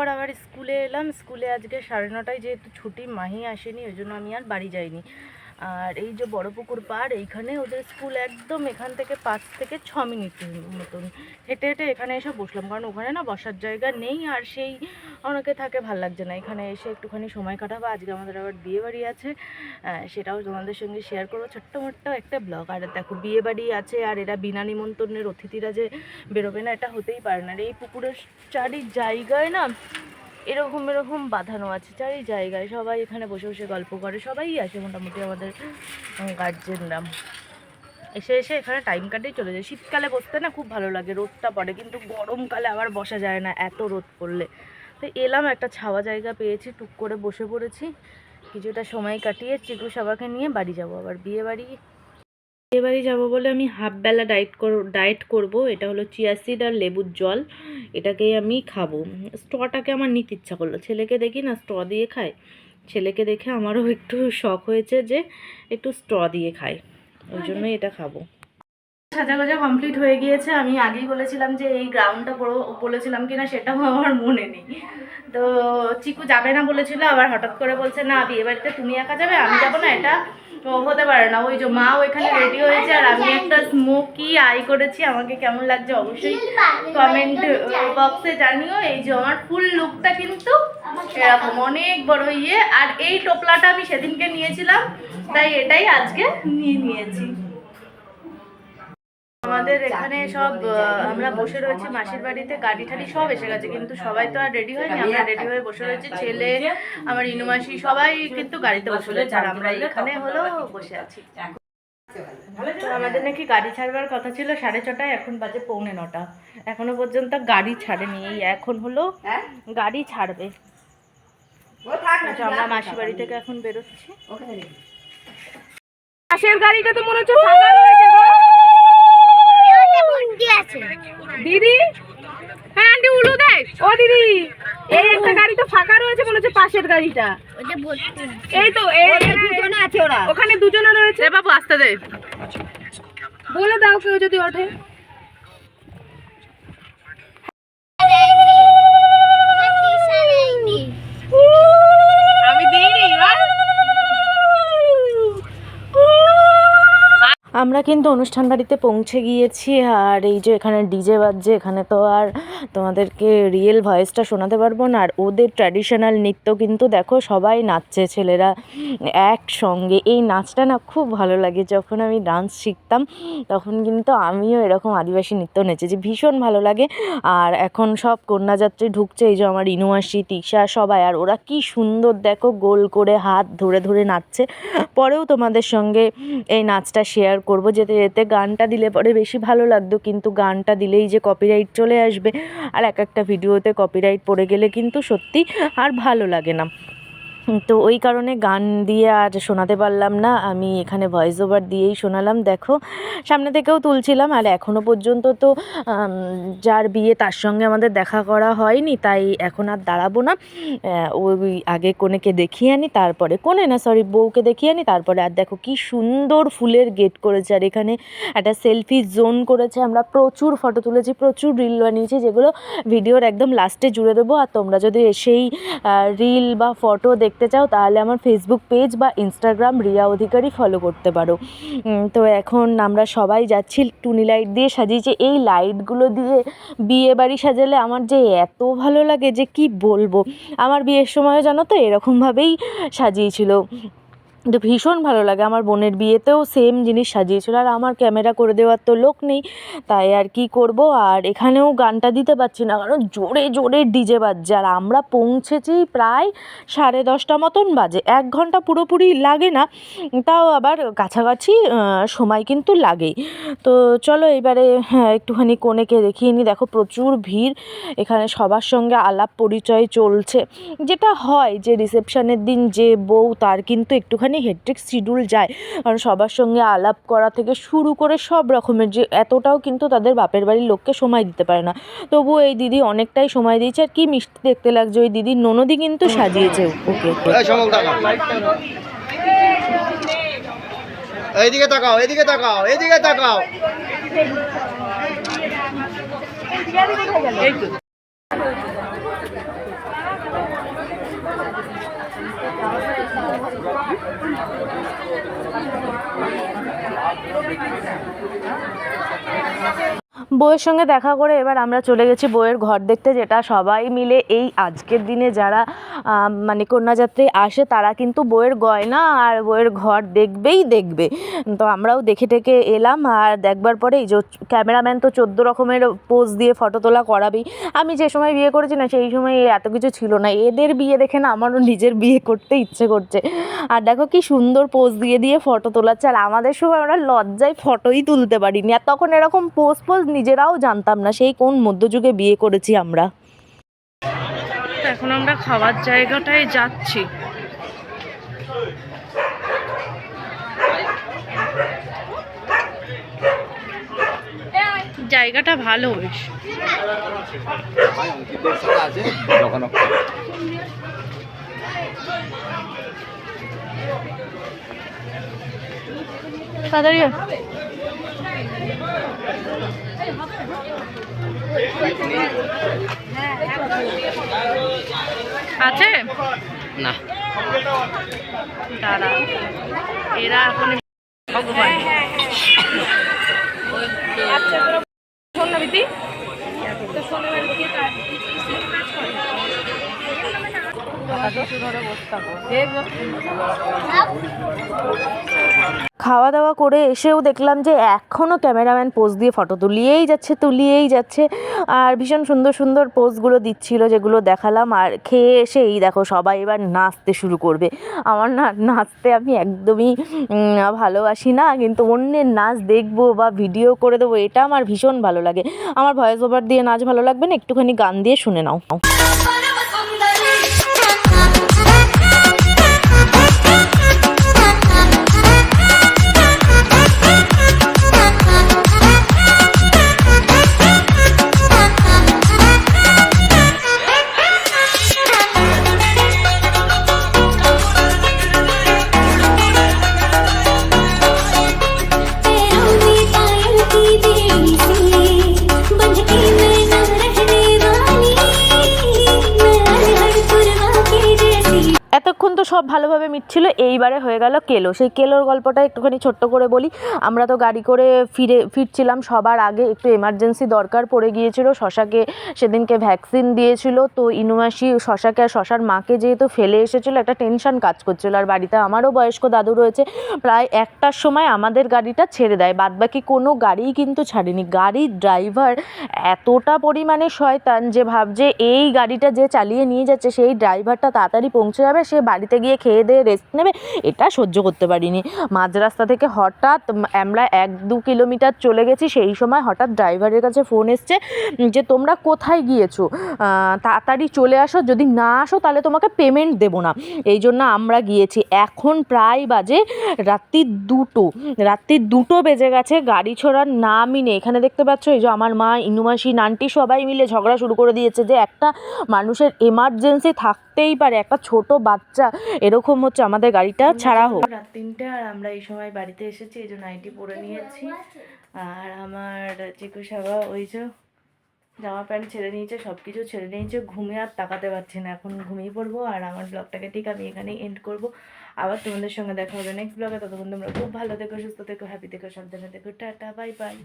পর আবার স্কুলে এলাম। স্কুলে আজকে সাড়ে নটায় যেহেতু ছুটি, মাহি আসেনি, ওই জন্য আমি আর বাড়ি যাইনি। আর এই যে বড় পুকুর পাড় এইখানে ওদের স্কুল একদম এখান থেকে পাঁচ থেকে ছ মিনিট মতন। হেঁটে হেঁটে এখানে এসে বসলাম, কারণ ওখানে না বসার জায়গা নেই আর সেই অনেকে থাকে ভালো লাগছে না। এখানে এসে একটুখানি সময় কাটাবো, আজকে আমাদের আবার বিয়ে বাড়ি আছে সেটাও তোমাদের সঙ্গে শেয়ার করব। ছোট্ট মোট্ট একটা ব্লগ আর দেখো বিয়ে বাড়ি আছে, আর এরা বিনা নিমন্ত্রণের অতিথিরা যে বেরোবে না, এটা হতেই পারে না। আর এই পুকুরের চারি জায়গায় না এরকম এরকম বাঁধানো আছে, চারি জায়গায়। সবাই এখানে বসে বসে গল্প করে। সবাই আসে মোটামুটি আমাদের গার্জেনরা এসে এসে এখানে টাইম কাটেই চলে যায়। শীতকালে বসতে না খুব ভালো লাগে, রোদটা পড়ে। কিন্তু গরমকালে আবার বসা যায় না, এত রোদ পড়লে। তো এলাম, একটা ছাওয়া জায়গা পেয়েছি, টুক করে বসে পড়েছি। কিছুটা সময় কাটিয়ে চিকু সবাকে নিয়ে বাড়ি যাব আবার। বিয়ে বাড়ি বাড়ি যাব বলে আমি হাফ বেলা ডায়েট কর ডায়েট করব। এটা হলো চিয়া সিড আর লেবুর জল। এটাকেই আমি খাব। স্টটাকে আমার নিতে ইচ্ছা করল। ছেলেকে দেখি না স্ট দিয়ে খায়। ছেলেকে দেখে আমারও একটু শখ হয়েছে যে একটু স্ট দিয়ে খায়। ওই জন্যই এটা খাব। সাজা গোজা কমপ্লিট হয়ে গিয়েছে। আমি আগেই বলেছিলাম যে এই গ্রাউন্ডটা বলেছিলাম কিনা সেটাও আমার মনে নেই। তো চিকু যাবে না বলেছিল আবার হঠাৎ করে বলছে না বিয়ে বাড়িতে তুমি একা যাবে আমি যাব না এটা হতে পারে না। ওই যে মা ওইখানে রেডি হয়েছে আর আমি একটা স্মোকি আই করেছি আমাকে কেমন লাগছে অবশ্যই কমেন্ট বক্সে জানিও এই যে আমার ফুল লুকটা কিন্তু এরকম অনেক বড় ইয়ে আর এই টোপলাটা আমি সেদিনকে নিয়েছিলাম তাই এটাই আজকে নিয়ে নিয়েছি। আমাদের এখানে সব আমরা বসে রয়েছি মাসির বাড়িতে গাড়ি ঠাড়ি সব এসে গেছে কিন্তু সবাই তো আর রেডি হয়নি আমরা রেডি হয়ে বসে রয়েছি ছেলে আমার ইনুমাসি সবাই কিন্তু গাড়িতে বসে রয়েছে আর আমরা এখানে হলো বসে আছি। আমাদের নাকি গাড়ি ছাড়বার কথা ছিল সাড়ে ছটায় এখন বাজে পৌনে নটা। এখনও পর্যন্ত গাড়ি ছাড়েনি এই এখন হলো গাড়ি ছাড়বে। আমরা মাসি বাড়ি থেকে। এখন বেরোচ্ছি। পাশের গাড়িটা তো মনে হচ্ছে ফাঁকা রয়েছে গো দিদি হ্যাঁ আন্টি উলু দেয় ও দিদি এই একটা গাড়ি তো ফাঁকা রয়েছে মনে এই তো দুজনে আছে ওরা। ওখানে দুজনে রয়েছে। বাবু আসতে দে। বলে দাও কেউ যদি ওঠে আমি দিইনি এবার আমরা কিন্তু অনুষ্ঠান বাড়িতে পৌঁছে গিয়েছি আর এই যে এখানে ডিজে বাজছে, এখানে তো আর তোমাদেরকে রিয়েল ভয়েসটা শোনাতে পারব না। আর ওদের ট্র্যাডিশনাল নৃত্য কিন্তু দেখো, সবাই নাচছে, ছেলেরা একসঙ্গে। এই নাচটা না খুব ভালো লাগে। যখন আমি ডান্স শিখতাম, তখন কিন্তু আমিও এরকম আদিবাসী নৃত্য নেচেছি। ভীষণ ভালো লাগে। আর এখন সব কন্যাযাত্রী ঢুকছে, এই যে আমার ইনুয়াসি, তিশা সবাই। আর ওরা কি সুন্দর, দেখো গোল করে হাত ধরে ধরে নাচছে। পরেও তোমাদের সঙ্গে এই নাচটা শেয়ার করব, যেতে যেতে গানটা দিলে পরে বেশি ভালো লাগতো। কিন্তু গানটা দিলেই যে কপিরাইট চলে আসবে। আর এক একটা ভিডিওতে কপিরাইট পড়ে গেলে কিন্তু সত্যি আর ভালো লাগে না। তো ওই কারণে গান দিয়ে আর শোনাতে পারলাম না। আমি এখানে ভয়েস ওভার দিয়েই শোনালাম, দেখো। সামনে থেকেও তুলছিলাম আর এখনও পর্যন্ত তো যার বিয়ে তার সঙ্গে আমাদের দেখা করা হয়নি, তাই এখন আর দাঁড়াবো না। ওই আগে কনেকে দেখিয়ে আনি, তারপরে কোনে না সরি বউকে দেখিয়ে আনি, তারপরে আর দেখো কি সুন্দর ফুলের গেট করেছে। আর এখানে একটা সেলফি জোন করেছে, আমরা প্রচুর ফটো তুলেছি, প্রচুর রিল বানিয়েছি, যেগুলো ভিডিওর একদম লাস্টে জুড়ে দেবো। আর তোমরা যদি সেই রিল বা ফটো দেখতে চাও, তাহলে আমার ফেসবুক পেজ বা ইনস্টাগ্রাম রিয়া অধিকারী ফলো করতে পারো। তো এখন আমরা সবাই যাচ্ছি টুনি লাইট দিয়ে সাজিয়েছি। এই লাইটগুলো দিয়ে বিয়ে বাড়ি সাজালে আমার যে এত ভালো লাগে যে কি বলব? আমার বিয়ের সময়ও জানো তো এরকমভাবেই সাজিয়েছিল। তো ভীষণ ভালো লাগে। আমার বোনের বিয়েতেও সেম জিনিস সাজিয়েছিল। আর আমার ক্যামেরা করে দেওয়ার তো লোক নেই। তাই আর কি করব? আর এখানেও গানটা দিতে পারছি না। কারণ জোরে জোরে ডিজে বাজছে। আর আমরা পৌঁছেছি প্রায় সাড়ে দশটা মতন বাজে। এক ঘণ্টা পুরোপুরি লাগে না। তাও আবার কাছাকাছি সময় কিন্তু লাগেই। তো চলো এবারে হ্যাঁ একটুখানি কনেকে দেখিয়ে নিই দেখো প্রচুর ভিড়। এখানে সবার সঙ্গে আলাপ পরিচয় চলছে। যেটা হয় যে রিসেপশনের দিন যে বউ, তার কিন্তু একটুখানি হেট্রিক শিডিউল যায়। কারণ সবার সঙ্গে আলাপ করা থেকে শুরু করে সব রকমের যে এতটাও কিন্তু তাদের বাপের বাড়ির লোককে সময় দিতে পারে না। তবুও এই দিদি অনেকটাই সময় দিয়েছে। আর কি মিষ্টি দেখতে লাগছে ওই দিদির ননদি কিন্তু সাজিয়েছে ওকে। তাকাও। এইদিকে তাকাও এইদিকে তাকাও এইদিকে তাকাও। Thank you. বউয়ের সঙ্গে দেখা করে এবার আমরা চলে গেছি বউয়ের ঘর দেখতে, যেটা সবাই মিলে এই আজকের দিনে যারা মানে কন্যাযাত্রী আসে, তারা কিন্তু বউয়ের গয়না আর বউয়ের ঘর দেখবেই দেখবে। তো আমরাও দেখে টেকে এলাম আর দেখবার পরে এই যে ক্যামেরাম্যান তো চোদ্দ রকমের পোজ দিয়ে ফটো তোলা করাবেই। আমি যে সময় বিয়ে করেছি না, সেই সময় এত কিছু ছিল না। এদের বিয়ে দেখে না আমারও নিজের বিয়ে করতে ইচ্ছে করছে। আর দেখো কি সুন্দর পোজ দিয়ে দিয়ে ফটো তোলাচ্ছে। আর আমাদের সময় আমরা লজ্জায় ফটোই তুলতে পারিনি। আর তখন এরকম পোজ পোজ নিজেরাও জানতাম না সেই কোন মধ্যযুগে বিয়ে করেছি আমরা। এখন আমরা খাওয়ার জায়গাটায় যাচ্ছি। জায়গাটা ভালো বেশ। তাড়াতাড়ি আছে? না। দাদা এরা এখন ভগবান। আচ্ছা তোরা শোন না বিতি তো শোন খাওয়া দাওয়া করে এসেও দেখলাম যে এখনও ক্যামেরাম্যান পোজ দিয়ে ফটো তুলিয়েই যাচ্ছে তুলিয়েই যাচ্ছে। আর ভীষণ সুন্দর সুন্দর পোজগুলো দিচ্ছিল যেগুলো দেখালাম। আর খেয়ে এসে এই দেখো সবাই এবার নাচতে শুরু করবে। আমার না নাচতে আমি একদমই ভালোবাসি না, কিন্তু অন্যের নাচ দেখব বা ভিডিও করে দেবো, এটা আমার ভীষণ ভালো লাগে। আমার ভয়েস ওভার দিয়ে নাচ ভালো লাগবে না? একটুখানি গান দিয়ে শুনে নাও। Thank তো সব ভালোভাবে মিটছিল। এইবারে হয়ে গেল কেলো। সেই কেলোর গল্পটা একটুখানি ছোট্ট করে বলি। আমরা তো গাড়ি করে ফিরে, ফিরছিলাম। সবার আগে একটু এমার্জেন্সি দরকার পড়ে গিয়েছিল। শশাকে সেদিনকে ভ্যাকসিন দিয়েছিল। তো ইনুমাসি শশাকে আর শশার মাকে যেহেতু ফেলে এসেছিল, একটা টেনশন কাজ করছিল। আর বাড়িতে আমারও বয়স্ক দাদু রয়েছে। প্রায় একটার সময় আমাদের গাড়িটা ছেড়ে দেয়। বাদবাকি কোনো গাড়িই কিন্তু ছাড়েনি। গাড়ির ড্রাইভার এতটা পরিমাণে শয়তান যে ভাবছে, এই গাড়িটা যে চালিয়ে নিয়ে যাচ্ছে, সেই ড্রাইভারটা তাড়াতাড়ি পৌঁছে যাবে। সে বাড়িতে গিয়ে খেয়ে দিয়ে রেস্ট নেবে? এটা সহ্য করতে পারিনি। মাঝ রাস্তা থেকে হঠাৎ আমরা এক দু কিলোমিটার চলে গেছি, সেই সময় হঠাৎ ড্রাইভারের কাছে ফোন এসছে যে তোমরা কোথায় গিয়েছো? তাড়াতাড়ি চলে আসো, যদি না আসো তাহলে তোমাকে পেমেন্ট দেবো না। এই জন্য আমরা গিয়েছি। এখন প্রায় বাজে রাত্রি দুটো। রাত্রি দুটো বেজে গেছে, গাড়ি ছোড়ার নামই নেই। এখানে দেখতে পাচ্ছ, এই যে আমার মা, ইনুমাসি, নানটি সবাই মিলে ঝগড়া শুরু করে দিয়েছে যে একটা মানুষের এমার্জেন্সি থাকতেই পারে। একটা ছোট বাচ্চা এরকম হচ্ছে আমাদের গাড়িটা ছাড়া হোক। রাত তিনটে আর আমরা এই সময় বাড়িতে এসেছি এই যে নাইটি পরে নিয়েছি। আর আমার চিকু সাবা ওই যে জামা প্যান্ট ছেড়ে নিয়েছে সব কিছু ছেড়ে নিয়েছে ঘুমে আর তাকাতে পারছি না। এখন ঘুমিয়ে পড়ব আর আমার ব্লগটাকে ঠিক আমি এখানেই এন্ড করব। আবার তোমাদের সঙ্গে দেখা হবে নেক্সট ব্লগে ততক্ষণ তোমরা খুব ভালো থেকো সুস্থ থেকো হ্যাপি থেকো সাবধানে থেকো। Tata bye bye